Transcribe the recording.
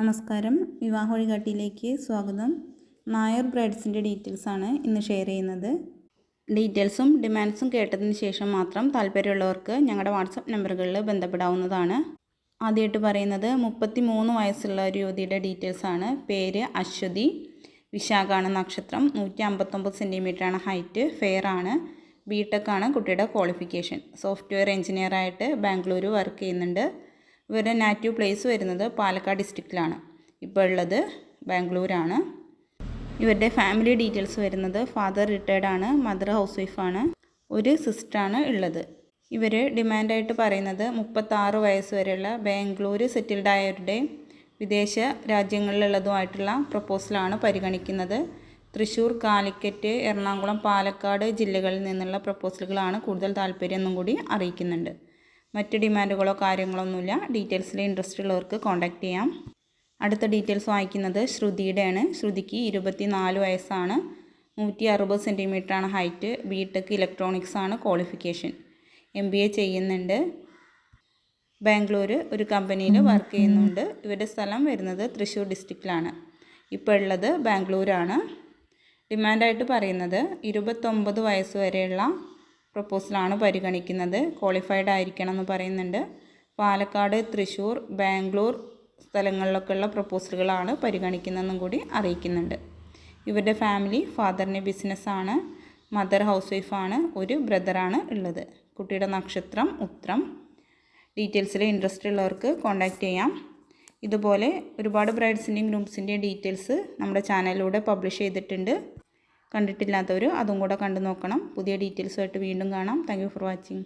നമസ്കാരം. വിവാഹ വഴികാട്ടിയിലേക്ക് സ്വാഗതം. നായർ ബ്രൈഡ്സിന്റെ ഡീറ്റെയിൽസാണ് ഇന്ന് ഷെയർ ചെയ്യുന്നത്. ഡീറ്റെയിൽസും ഡിമാൻഡ്സും കേട്ടതിന് ശേഷം മാത്രം താല്പര്യമുള്ളവർക്ക് ഞങ്ങളുടെ വാട്സപ്പ് നമ്പറുകളിൽ ബന്ധപ്പെടാവുന്നതാണ്. ആദ്യമായിട്ട് പറയുന്നത് മുപ്പത്തി മൂന്ന് വയസ്സുള്ള ഒരു യുവതിയുടെ ഡീറ്റെയിൽസാണ്. പേര് അശ്വതി. വിശാഖാണ് നക്ഷത്രം. നൂറ്റി അമ്പത്തൊമ്പത് സെന്റിമീറ്ററാണ് ഹൈറ്റ്. ഫെയർ ആണ് ബി ടെക്കാണ് കുട്ടിയുടെ ക്വാളിഫിക്കേഷൻ. സോഫ്റ്റ്വെയർ എഞ്ചിനീയറായിട്ട് ബാംഗ്ലൂർ വർക്ക് ചെയ്യുന്നുണ്ട്. ഇവരുടെ നാറ്റീവ് പ്ലേസ് വരുന്നത് പാലക്കാട് ഡിസ്ട്രിക്റ്റിലാണ് ഇപ്പോൾ ഉള്ളത് ബാംഗ്ലൂരാണ്. ഇവരുടെ ഫാമിലി ഡീറ്റെയിൽസ് വരുന്നത് ഫാദർ റിട്ടയർഡ് ആണ് മദർ ഹൗസ് വൈഫാണ് ഒരു സിസ്റ്ററാണ് ഉള്ളത്. ഇവർ ഡിമാൻഡായിട്ട് പറയുന്നത് മുപ്പത്താറ് വയസ്സ് വരെയുള്ള ബാംഗ്ലൂർ സെറ്റിൽഡ് ആയവരുടെ വിദേശ രാജ്യങ്ങളിലുള്ളതുമായിട്ടുള്ള പ്രപ്പോസലാണ് പരിഗണിക്കുന്നത്. തൃശ്ശൂർ കാലിക്കറ്റ് എറണാകുളം പാലക്കാട് ജില്ലകളിൽ നിന്നുള്ള പ്രപ്പോസലുകളാണ് കൂടുതൽ താല്പര്യം എന്നും കൂടി അറിയിക്കുന്നുണ്ട്. മറ്റ് ഡിമാൻഡുകളോ കാര്യങ്ങളൊന്നുമില്ല. ഡീറ്റെയിൽസിൽ ഇൻട്രസ്റ്റ് ഉള്ളവർക്ക് കോൺടാക്റ്റ് ചെയ്യാം. അടുത്ത ഡീറ്റെയിൽസ് വായിക്കുന്നത് ശ്രുതിയുടെയാണ്. ശ്രുതിക്ക് ഇരുപത്തി നാല് വയസ്സാണ്. നൂറ്റി അറുപത് സെന്റിമീറ്ററാണ് ഹൈറ്റ്. ബി ടെക് ഇലക്ട്രോണിക്സ് ആണ് ക്വാളിഫിക്കേഷൻ എം ബി എ ചെയ്യുന്നുണ്ട്. ബാംഗ്ലൂർ ഒരു കമ്പനിയിൽ വർക്ക് ചെയ്യുന്നുണ്ട്. ഇവരുടെ സ്ഥലം വരുന്നത് തൃശ്ശൂർ ഡിസ്ട്രിക്റ്റിലാണ് ഇപ്പോൾ ഉള്ളത് ബാംഗ്ലൂരാണ്. ഡിമാൻഡായിട്ട് പറയുന്നത് ഇരുപത്തൊമ്പത് വയസ്സ് വരെയുള്ള പ്രപ്പോസലാണ് പരിഗണിക്കുന്നത്. ക്വാളിഫൈഡ് ആയിരിക്കണം എന്ന് പറയുന്നുണ്ട്. പാലക്കാട് തൃശ്ശൂർ ബാംഗ്ലൂർ സ്ഥലങ്ങളിലൊക്കെയുള്ള പ്രപ്പോസലുകളാണ് പരിഗണിക്കുന്നതെന്നും കൂടി അറിയിക്കുന്നുണ്ട്. ഇവരുടെ ഫാമിലി ഫാദറിന്റെ ബിസിനസ്സാണ്. മദർ ഹൗസ് വൈഫാണ്. ഒരു ബ്രദറാണ് ഉള്ളത്. കുട്ടിയുടെ നക്ഷത്രം ഉത്രം. ഡീറ്റെയിൽസിൽ ഇൻട്രസ്റ്റ് ഉള്ളവർക്ക് കോൺടാക്റ്റ് ചെയ്യാം. ഇതുപോലെ ഒരുപാട് ബ്രൈഡ്സിന്റെയും ഗ്രൂംസിന്റെയും ഡീറ്റെയിൽസ് നമ്മുടെ ചാനലിലൂടെ പബ്ലിഷ് ചെയ്തിട്ടുണ്ട്. കണ്ടിട്ടില്ലാത്തവർ അതും കൂടെ കണ്ടു നോക്കണം. പുതിയ ഡീറ്റെയിൽസുമായിട്ട് വീണ്ടും കാണാം. Thank for watching